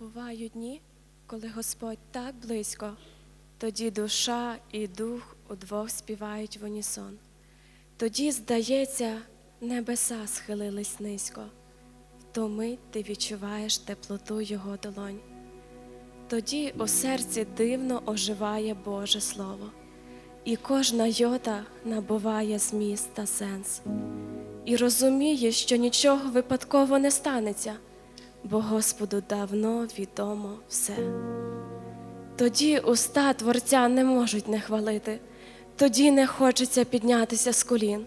Бувають дні, коли Господь так близько, тоді душа і дух удвох співають в унісон. Тоді, здається, небеса схилились низько, в мить ти відчуваєш теплоту Його долонь. Тоді у серці дивно оживає Боже Слово, і кожна йота набуває зміст та сенс, і розуміє, що нічого випадково не станеться, бо Господу давно відомо все. Тоді уста Творця не можуть не хвалити, тоді не хочеться піднятися з колін,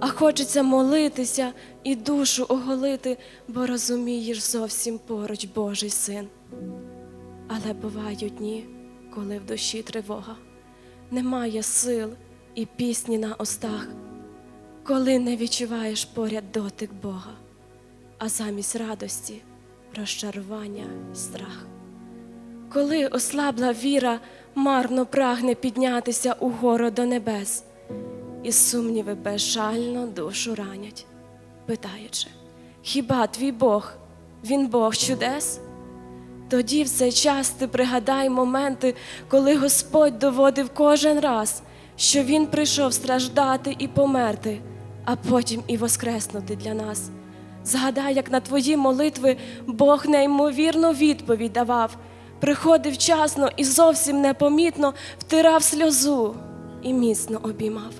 а хочеться молитися і душу оголити, бо розумієш зовсім поруч Божий син. Але бувають дні, коли в душі тривога, немає сил і пісні на устах, коли не відчуваєш поряд дотик Бога, а замість радості розчарування страх. Коли ослабла віра, марно прагне піднятися угору до небес, і сумніви безжально душу ранять, питаючи, хіба твій Бог, він Бог чудес? Тоді в цей час ти пригадай моменти, коли Господь доводив кожен раз, що Він прийшов страждати і померти, а потім і воскреснути для нас. Згадай, як на твої молитви Бог неймовірну відповідь давав, приходив вчасно і зовсім непомітно втирав сльозу і міцно обіймав.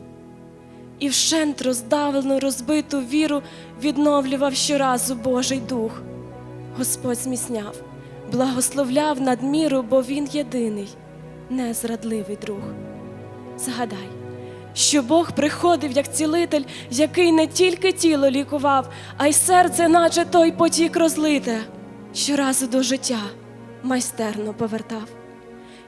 І вщент роздавлену, розбиту віру відновлював щоразу Божий дух. Господь зміцняв, благословляв надміру, бо Він єдиний, незрадливий друг. Згадай, що Бог приходив як цілитель, який не тільки тіло лікував, а й серце, наче той потік розлите, щоразу до життя майстерно повертав.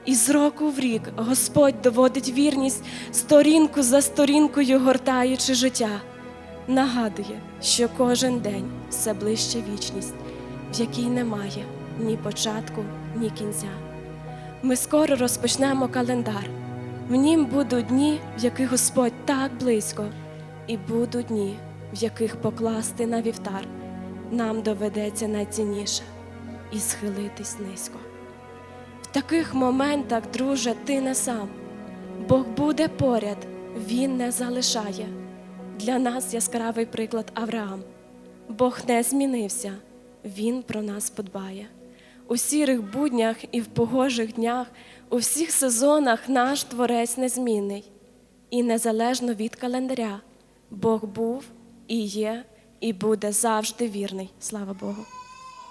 І з року в рік Господь доводить вірність, сторінку за сторінкою гортаючи життя, нагадує, що кожен день все ближче вічність, в якій немає ні початку, ні кінця. Ми скоро розпочнемо календар. В нім будуть дні, в яких Господь так близько, і будуть дні, в яких покласти на вівтар нам доведеться найцінніше і схилитись низько. В таких моментах, друже, ти не сам. Бог буде поряд, Він не залишає. Для нас яскравий приклад Авраам. Бог не змінився, Він про нас подбає. У сірих буднях і в погожих днях, у всіх сезонах наш творець незмінний. І незалежно від календаря, Бог був і є, і буде завжди вірний. Слава Богу.